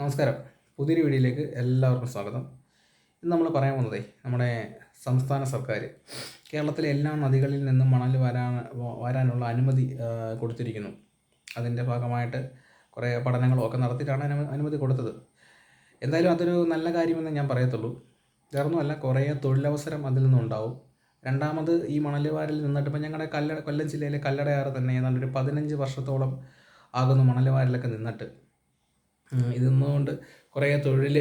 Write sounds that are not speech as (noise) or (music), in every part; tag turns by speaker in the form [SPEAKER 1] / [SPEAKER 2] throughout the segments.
[SPEAKER 1] നമസ്കാരം പുതിയൊരു വീഡിയോയിലേക്ക് എല്ലാവർക്കും സ്വാഗതം ഇന്ന് നമ്മൾ പറയാൻ പോകുന്നതേ നമ്മുടെ സംസ്ഥാന സർക്കാർ കേരളത്തിലെ എല്ലാ നദികളിൽ നിന്നും മണൽ വരാൻ വരാനുള്ള അനുമതി കൊടുത്തിരിക്കുന്നു അതിൻ്റെ ഭാഗമായിട്ട് കുറേ പഠനങ്ങളും ഒക്കെ നടത്തിയിട്ടാണ് അനുമതി കൊടുത്തത് എന്തായാലും അതൊരു നല്ല കാര്യമെന്ന് ഞാൻ പറയത്തുള്ളൂ വേറൊന്നുമല്ല കുറേ തൊഴിലവസരം അതിൽ നിന്നുണ്ടാവും രണ്ടാമത് ഈ മണലുവാരിൽ നിന്നിട്ട് ഇപ്പം ഞങ്ങളുടെ കല്ലട കൊല്ലം ജില്ലയിലെ കല്ലടയാറ് തന്നെ ഏതാണ്ട് ഒരു പതിനഞ്ച് വർഷത്തോളം ആകുന്നു മണലുവാരിലൊക്കെ നിന്നിട്ട് ഇതെന്നുകൊണ്ട് കുറേ തൊഴിൽ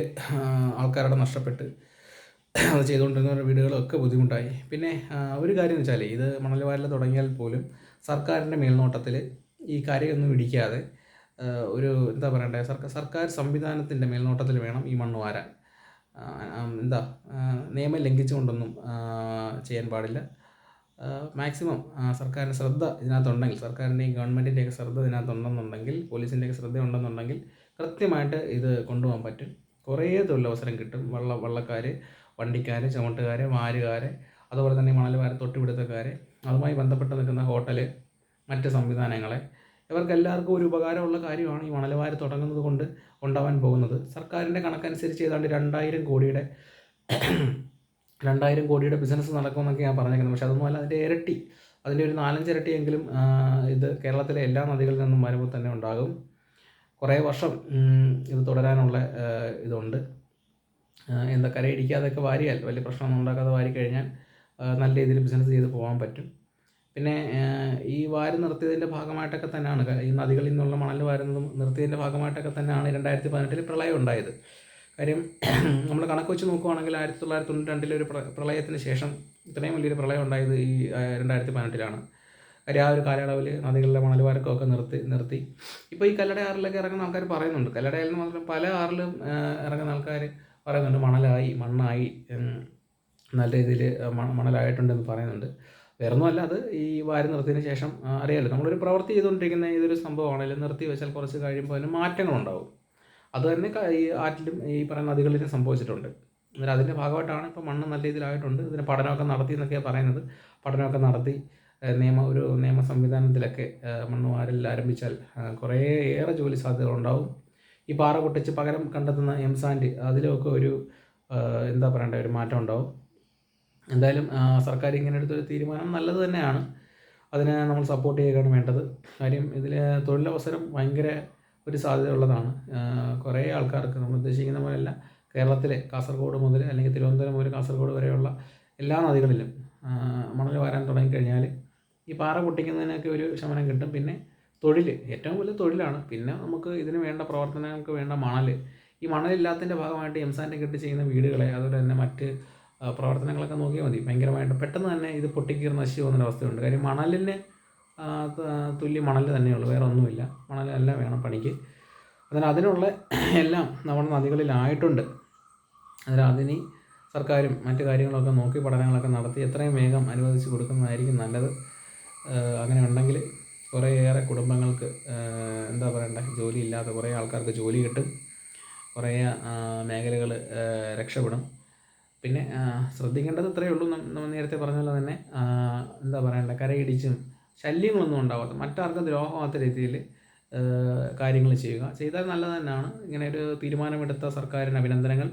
[SPEAKER 1] ആൾക്കാരുടെ നഷ്ടപ്പെട്ട് അത് ചെയ്തുകൊണ്ടിരുന്ന വീടുകളൊക്കെ ബുദ്ധിമുട്ടായി പിന്നെ ഒരു കാര്യം വെച്ചാൽ ഇത് മണൽ തുടങ്ങിയാൽ പോലും സർക്കാരിൻ്റെ മേൽനോട്ടത്തിൽ ഈ കാര്യമൊന്നും ഇടിക്കാതെ ഒരു എന്താ പറയണ്ടേ സർക്കാർ സർക്കാർ സംവിധാനത്തിൻ്റെ മേൽനോട്ടത്തിൽ വേണം ഈ മണ്ണ് വാരാൻ എന്താ നിയമം ലംഘിച്ചുകൊണ്ടൊന്നും ചെയ്യാൻ പാടില്ല മാക്സിമം സർക്കാരിൻ്റെ ശ്രദ്ധ ഇതിനകത്തുണ്ടെങ്കിൽ സർക്കാരിൻ്റെയും ഗവൺമെൻറ്റിൻ്റെയൊക്കെ ശ്രദ്ധ ഇതിനകത്തുണ്ടെന്നുണ്ടെങ്കിൽ പോലീസിൻ്റെയൊക്കെ ശ്രദ്ധ ഉണ്ടെന്നുണ്ടെങ്കിൽ കൃത്യമായിട്ട് ഇത് കൊണ്ടുപോകാൻ പറ്റും കുറേ തൊഴിലവസരം കിട്ടും വള്ള വള്ളക്കാർ വണ്ടിക്കാർ ചുമട്ടുകാർ മാരുകാർ അതുപോലെ തന്നെ മണലുകാർ തൊട്ടുപിടുത്തക്കാർ അതുമായി ബന്ധപ്പെട്ട് നിൽക്കുന്ന ഹോട്ടൽ മറ്റ് സംവിധാനങ്ങളെ ഇവർക്കെല്ലാവർക്കും ഒരു ഉപകാരമുള്ള കാര്യമാണ് ഈ മണൽവാര് തുടങ്ങുന്നത് കൊണ്ട് ഉണ്ടാവാൻ പോകുന്നത് സർക്കാരിൻ്റെ കണക്കനുസരിച്ച് ഏതാണ്ട് രണ്ടായിരം കോടിയുടെ (clears throat) രണ്ടായിരം കോടിയുടെ ബിസിനസ് നടക്കുമെന്നൊക്കെ ഞാൻ പറഞ്ഞേക്കുന്നത് പക്ഷേ അതൊന്നും അല്ല അതിൻ്റെ ഇരട്ടി അതിൻ്റെ ഒരു നാലഞ്ച് ഇത് കേരളത്തിലെ എല്ലാ നദികളിൽ നിന്നും വരുമ്പോൾ തന്നെ ഉണ്ടാകും കുറേ വർഷം ഇത് തുടരാനുള്ള ഇതുണ്ട് എന്താ കരയിടിക്കാതെയൊക്കെ വാരിയാൽ വലിയ പ്രശ്നമൊന്നും ഉണ്ടാക്കാതെ വാരി കഴിഞ്ഞാൽ നല്ല രീതിയിൽ ബിസിനസ് ചെയ്ത് പോകാൻ പറ്റും പിന്നെ ഈ വാരി നിർത്തിയതിൻ്റെ ഭാഗമായിട്ടൊക്കെ തന്നെയാണ് ഈ നദികളിൽ നിന്നുള്ള മണൽ വാരുന്നതും നിർത്തിയതിൻ്റെ ഭാഗമായിട്ടൊക്കെ തന്നെയാണ് രണ്ടായിരത്തി പതിനെട്ടിൽ പ്രളയം ഉണ്ടായത് കാര്യം (clears throat) നമ്മൾ കണക്ക് വെച്ച് നോക്കുവാണെങ്കിൽ ആയിരത്തി തൊള്ളായിരത്തി തൊണ്ണൂറ്റി രണ്ടിലൊരു ഒരു പ്രളയത്തിന് ശേഷം ഇത്രയും വലിയൊരു പ്രളയം ഉണ്ടായത് ഈ രണ്ടായിരത്തി പതിനെട്ടിലാണ് കാര്യം ആ ഒരു കാലയളവിൽ നദികളിലെ മണൽവാരക്കമൊക്കെ നിർത്തി നിർത്തി ഇപ്പോൾ ഈ കല്ലട ആറിലൊക്കെ ഇറങ്ങുന്ന ആൾക്കാർ പറയുന്നുണ്ട് കല്ലടയിൽ നിന്ന് മാത്രം പല ആറിലും ഇറങ്ങുന്ന ആൾക്കാർ പറയുന്നുണ്ട് മണലായി മണ്ണായി നല്ല രീതിയിൽ മണലായിട്ടുണ്ടെന്ന് പറയുന്നുണ്ട് അല്ല അത് ഈ വാരി നിർത്തിയതിന് ശേഷം അറിയാമല്ലോ നമ്മളൊരു പ്രവൃത്തി ചെയ്തുകൊണ്ടിരിക്കുന്ന ഏതൊരു സംഭവമാണെങ്കിലും നിർത്തി വെച്ചാൽ കുറച്ച് കഴിയുമ്പോൾ അതിന് മാറ്റങ്ങളുണ്ടാവും അത് തന്നെ ഈ ആറ്റിലും ഈ പറയുന്ന നദികളിലും സംഭവിച്ചിട്ടുണ്ട് അന്നേരം അതിൻ്റെ ഭാഗമായിട്ടാണ് ഇപ്പോൾ മണ്ണ് നല്ല രീതിയിലായിട്ടുണ്ട് ഇതിന് പഠനമൊക്കെ നടത്തി എന്നൊക്കെയാണ് പറയുന്നത് പഠനമൊക്കെ നടത്തി നിയമ ഒരു നിയമ സംവിധാനത്തിലൊക്കെ മണ്ണുവാരൽ ആരംഭിച്ചാൽ കുറേ ഏറെ ജോലി സാധ്യതകളുണ്ടാവും ഈ പാറ പൊട്ടിച്ച് പകരം കണ്ടെത്തുന്ന എംസാൻഡ് അതിലൊക്കെ ഒരു എന്താ പറയണ്ട ഒരു മാറ്റം ഉണ്ടാവും എന്തായാലും സർക്കാർ ഇങ്ങനെ എടുത്തൊരു തീരുമാനം നല്ലത് തന്നെയാണ് അതിനെ നമ്മൾ സപ്പോർട്ട് ചെയ്യുകയാണ് വേണ്ടത് കാര്യം ഇതിൽ തൊഴിലവസരം ഭയങ്കര ഒരു സാധ്യത ഉള്ളതാണ് കുറേ ആൾക്കാർക്ക് നമ്മൾ ഉദ്ദേശിക്കുന്ന പോലെയല്ല കേരളത്തിലെ കാസർഗോഡ് മുതൽ അല്ലെങ്കിൽ തിരുവനന്തപുരം മുതൽ കാസർഗോഡ് വരെയുള്ള എല്ലാ നദികളിലും മണൽ വാരാൻ തുടങ്ങിക്കഴിഞ്ഞാൽ ഈ പാറ പൊട്ടിക്കുന്നതിനൊക്കെ ഒരു ശമനം കിട്ടും പിന്നെ തൊഴിൽ ഏറ്റവും വലിയ തൊഴിലാണ് പിന്നെ നമുക്ക് ഇതിന് വേണ്ട പ്രവർത്തനങ്ങൾക്ക് വേണ്ട മണൽ ഈ മണലില്ലാത്തതിൻ്റെ ഭാഗമായിട്ട് എംസാൻ്റെ കെട്ട് ചെയ്യുന്ന വീടുകളെ അതുപോലെ തന്നെ മറ്റ് പ്രവർത്തനങ്ങളൊക്കെ നോക്കിയാൽ മതി ഭയങ്കരമായിട്ട് പെട്ടെന്ന് തന്നെ ഇത് പൊട്ടിക്കീറി നശിച്ചു പോകുന്ന അവസ്ഥയുണ്ട് കാര്യം മണലിന് തുല്യ മണൽ തന്നെയുള്ളൂ വേറെ ഒന്നുമില്ല മണലല്ല വേണം പണിക്ക് അതിനാൽ അതിനുള്ള എല്ലാം നമ്മുടെ നദികളിലായിട്ടുണ്ട് അതിനാൽ അതിന് സർക്കാരും മറ്റു കാര്യങ്ങളൊക്കെ നോക്കി പഠനങ്ങളൊക്കെ നടത്തി എത്രയും വേഗം അനുവദിച്ച് കൊടുക്കുന്നതായിരിക്കും നല്ലത് അങ്ങനെ ഉണ്ടെങ്കിൽ കുറേയേറെ കുടുംബങ്ങൾക്ക് എന്താ പറയണ്ടേ ജോലി ഇല്ലാത്ത കുറേ ആൾക്കാർക്ക് ജോലി കിട്ടും കുറേ മേഖലകൾ രക്ഷപ്പെടും പിന്നെ ശ്രദ്ധിക്കേണ്ടത് ഇത്രയേ ഉള്ളൂ നമ്മൾ നേരത്തെ പറഞ്ഞ പോലെ തന്നെ എന്താ പറയണ്ടേ കരയിടിച്ചും ശല്യങ്ങളൊന്നും ഉണ്ടാവാത്ത മറ്റാർക്കും ദ്രോഹമാത്ത രീതിയിൽ കാര്യങ്ങൾ ചെയ്യുക ചെയ്താൽ നല്ലത് തന്നെയാണ് ഇങ്ങനെ ഒരു തീരുമാനമെടുത്ത സർക്കാരിന് അഭിനന്ദനങ്ങൾ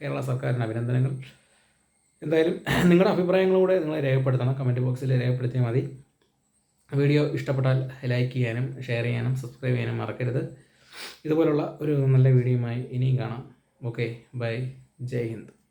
[SPEAKER 1] കേരള സർക്കാരിന് അഭിനന്ദനങ്ങൾ എന്തായാലും നിങ്ങളുടെ അഭിപ്രായങ്ങളൂടെ നിങ്ങൾ രേഖപ്പെടുത്തണം കമൻറ്റ് ബോക്സിൽ രേഖപ്പെടുത്തിയാൽ മതി വീഡിയോ ഇഷ്ടപ്പെട്ടാൽ ലൈക്ക് ചെയ്യാനും ഷെയർ ചെയ്യാനും സബ്സ്ക്രൈബ് ചെയ്യാനും മറക്കരുത് ഇതുപോലുള്ള ഒരു നല്ല വീഡിയോയുമായി ഇനിയും കാണാം ഓക്കെ ബൈ ജയ് ഹിന്ദ്